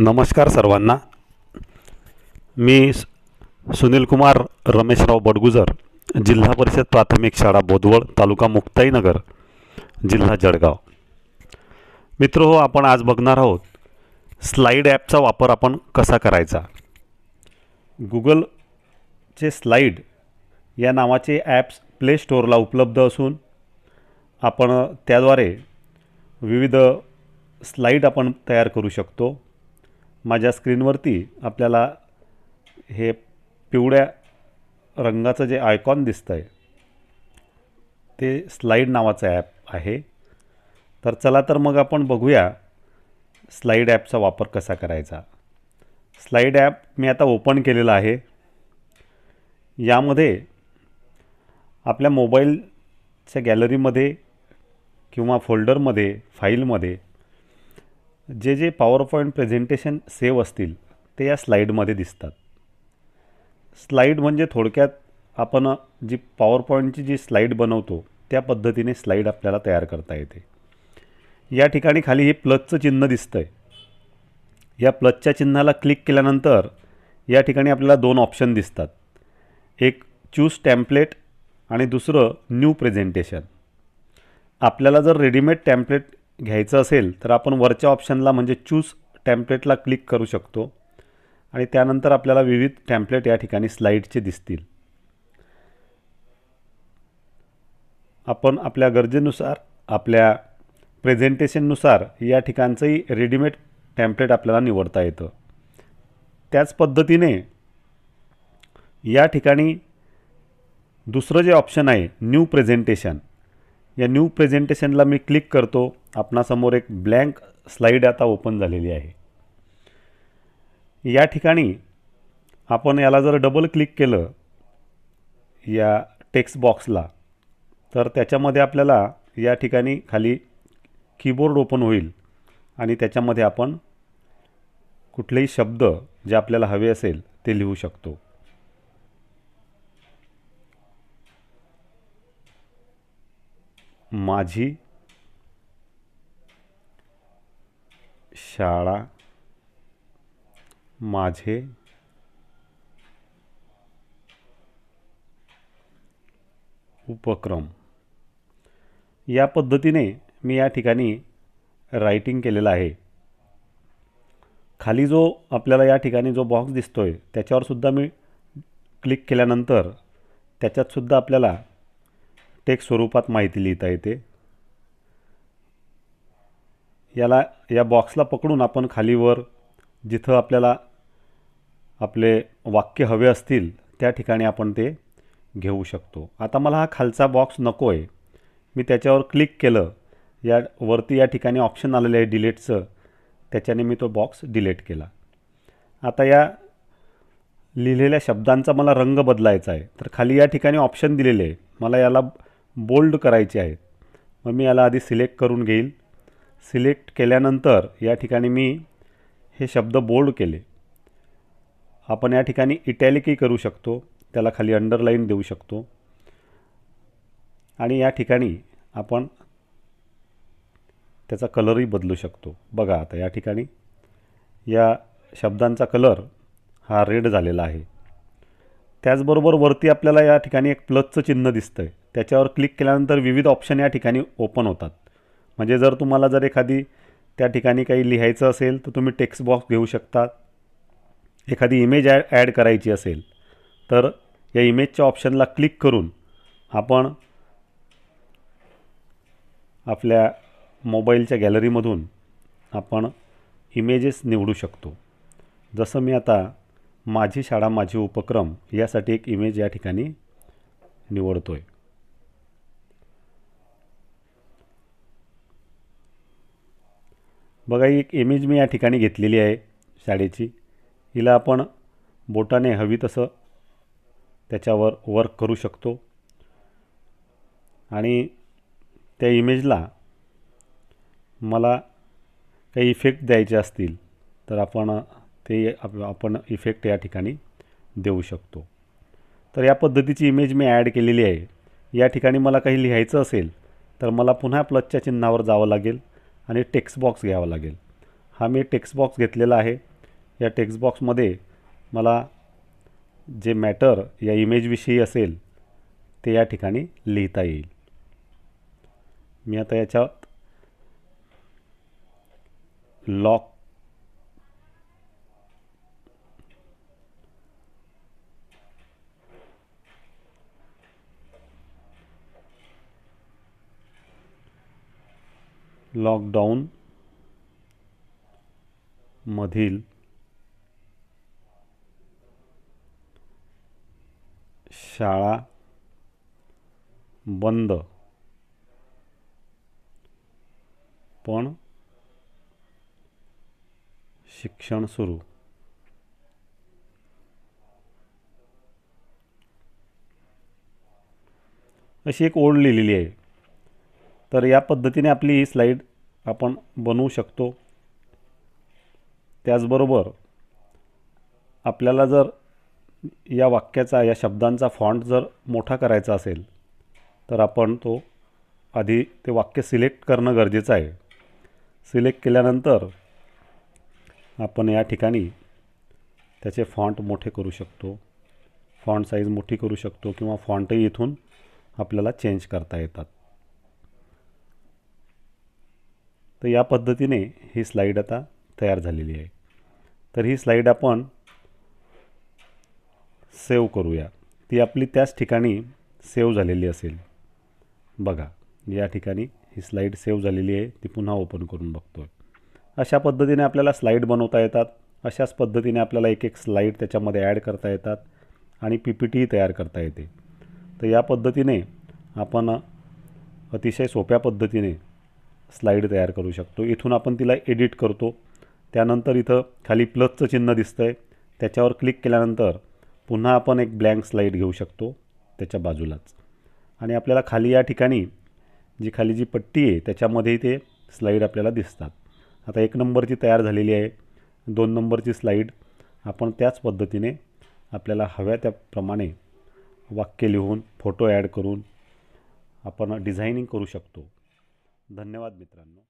नमस्कार सर्वांना. मी सुनील कुमार रमेशराव बडगुजर जिल्हा परिषद प्राथमिक शाळा बोदवड तालुका मुक्ताईनगर जिल्हा जळगाव. मित्र हो आपण आज बघणार आहोत स्लाईड ॲपचा वापर आपण कसा करायचा? गुगलचे स्लाईड या नावाचे ॲप्स प्ले स्टोअरला उपलब्ध असून आपण त्याद्वारे विविध स्लाईड आपण तयार करू शकतो. माझ्या स्क्रीनवरती आपल्याला हे पिवळ्या रंगाचं जे आयकॉन दिसतं आहे ते स्लाईड नावाचं ॲप आहे. तर चला तर मग आपण बघूया स्लाईड ॲपचा वापर कसा करायचा. स्लाईड ॲप मी आता ओपन केलेलं आहे. यामध्ये आपल्या मोबाईलच्या गॅलरीमध्ये किंवा फोल्डरमध्ये फाईलमध्ये जे जे पॉवर पॉईंट प्रेझेंटेशन सेव्ह असतील ते या स्लाईडमध्ये दिसतात. स्लाईड म्हणजे थोडक्यात आपण जी पॉवर पॉईंटची जी स्लाईड बनवतो त्या पद्धतीने स्लाईड आपल्याला तयार करता येते. या ठिकाणी खाली हे प्लसचं चिन्ह दिसतं आहे या प्लसच्या चिन्हाला क्लिक केल्यानंतर या ठिकाणी आपल्याला दोन ऑप्शन दिसतात. एक चूज टॅम्पलेट आणि दुसरं न्यू प्रेझेंटेशन. आपल्याला जर रेडीमेड टॅम्पलेट घ्यायचं असेल तर आपण वरच्या ऑप्शनला म्हणजे चूज टॅम्पलेटला क्लिक करू शकतो. आणि त्यानंतर आपल्याला विविध टॅम्पलेट या ठिकाणी स्लाईडचे दिसतील. आपण आपल्या गरजेनुसार आपल्या प्रेझेंटेशननुसार या ठिकाणचंही रेडीमेड टॅम्पलेट आपल्याला निवडता येतं. त्याच पद्धतीने या ठिकाणी दुसरं जे ऑप्शन आहे न्यू प्रेझेंटेशन या न्यू प्रेझेंटेशनला मी क्लिक करतो. आपणासमोर एक ब्लँक स्लाईड आता ओपन झालेली आहे. या ठिकाणी आपण याला जर डबल क्लिक केलं या टेक्स्ट बॉक्सला तर त्याच्यामध्ये आपल्याला या ठिकाणी खाली कीबोर्ड ओपन होईल आणि त्याच्यामध्ये आपण कुठलेही शब्द जे आपल्याला हवे असेल ते लिहू शकतो. माझी शाळा माझे उपक्रम. या पद्धतीने मी या ठिकाणी रायटिंग केलेलं आहे. खाली जो आपल्याला या ठिकाणी जो बॉक्स दिसतो आहे त्याच्यावर सुद्धा मी क्लिक केल्यानंतर त्याच्यातसुद्धा आपल्याला टेक्स्ट स्वरूपात माहिती लिहिता येते. याला या बॉक्सला पकडून आपण खालीवर जिथं आपल्याला आपले वाक्य हवे असतील त्या ठिकाणी आपण ते घेऊ शकतो. आता मला हा खालचा बॉक्स नको आहे मी त्याच्यावर क्लिक केलं. या वरती या ठिकाणी ऑप्शन आलेलं आहे डिलेटचं त्याच्याने मी तो बॉक्स डिलीट केला. आता या लिहिलेल्या शब्दांचा मला रंग बदलायचा आहे. तर खाली या ठिकाणी ऑप्शन दिलेले आहे. मला याला बोल्ड करायचे आहेत. मग मी याला आधी सिलेक्ट करून घेईल. सिलेक्ट केल्यानंतर या ठिकाणी मी हे शब्द बोल्ड केले. आपण या ठिकाणी इटॅलिकही करू शकतो. त्याला खाली अंडरलाईन देऊ शकतो. आणि या ठिकाणी आपण त्याचा कलरही बदलू शकतो. बघा आता या ठिकाणी या शब्दांचा कलर हा रेड झालेला आहे. त्याचबरोबर वरती आपल्याला या ठिकाणी एक प्लसचं चिन्ह दिसतं आहे त्याच्यावर क्लिक केल्यानंतर विविध ऑप्शन या ठिकाणी ओपन होतात. म्हणजे जर तुम्हाला जर एखादी त्या ठिकाणी काही लिहायचं असेल तर तुम्ही टेक्स्ट बॉक्स घेऊ शकता. एखादी इमेज ॲड ॲड करायची असेल तर या इमेजच्या ऑप्शनला क्लिक करून आपण आपल्या मोबाईलच्या गॅलरीमधून आपण इमेजेस निवडू शकतो. जसं मी आता माझी शाळा माझी उपक्रम यासाठी एक इमेज या ठिकाणी निवडतो आहे बघा एक इमेज मी या ठिकाणी घेतलेली आहे शाळेची. हिला आपण बोटाने हवी तसं त्याच्यावर वर्क करू शकतो. आणि त्या इमेजला मला काही इफेक्ट द्यायचे असतील तर आपण ते आप आपण इफेक्ट या ठिकाणी देऊ शकतो. तर या पद्धतीची इमेज मी ॲड केलेली आहे. या ठिकाणी मला काही लिहायचं असेल तर मला पुन्हा प्लसच्या चिन्हावर जावं लागेल. आणि टेक्स्ट बॉक्स घ्यावा लागेल. हा मी टेक्स्ट बॉक्स घेतलेला आहे. या टेक्स्ट बॉक्समध्ये मला जे मॅटर या इमेजविषयी असेल ते या ठिकाणी लिहिता येईल. मी आता याच्यात लॉक लॉकडाऊन मधील शाळा बंद. पण शिक्षण सुरू. अशी एक ओढ लिहिलेली आहे. तर या पद्धतीने आपली ही स्लाईड आपण बनवू शकतो. त्याचबरोबर आपल्याला जर या वाक्याचा या शब्दांचा फॉन्ट जर मोठा करायचा असेल तर आपण तो आधी ते वाक्य सिलेक्ट करणं गरजेचं आहे. सिलेक्ट केल्यानंतर आपण या ठिकाणी त्याचे फॉन्ट मोठे करू शकतो. फॉन्ट साईज मोठी करू शकतो किंवा फॉन्टही इथून आपल्याला चेंज करता येतात. तर या पद्धतीने ही स्लाईड आता तयार झालेली आहे. तर ही स्लाईड आपण सेव करूया. ती आपली त्याच ठिकाणी सेव झालेली असेल. बघा या ठिकाणी ही स्लाईड सेव झालेली आहे. ती पुन्हा ओपन करून बघतो आहे अशा पद्धतीने आपल्याला स्लाईड बनवता येतात. अशाच पद्धतीने आपल्याला एक एक स्लाईड त्याच्यामध्ये ॲड करता येतात आणि पी पी टीही तयार करता येते. तर या पद्धतीने आपण अतिशय सोप्या पद्धतीने स्लाईड तयार करू शकतो. इथून आपण तिला एडिट करतो. त्यानंतर इथं खाली प्लसचं चिन्ह दिसतं आहे त्याच्यावर क्लिक केल्यानंतर पुन्हा आपण एक ब्लँक स्लाईड घेऊ शकतो त्याच्या बाजूलाच. आणि आपल्याला खाली या ठिकाणी जी खाली जी पट्टी आहे त्याच्यामध्ये ते स्लाईड आपल्याला दिसतात. आता एक नंबरची तयार झालेली आहे. दोन नंबरची स्लाईड आपण त्याच पद्धतीने आपल्याला हव्या त्याप्रमाणे वाक्य लिहून फोटो ॲड करून आपण डिझायनिंग करू शकतो. धन्यवाद मित्रांनो.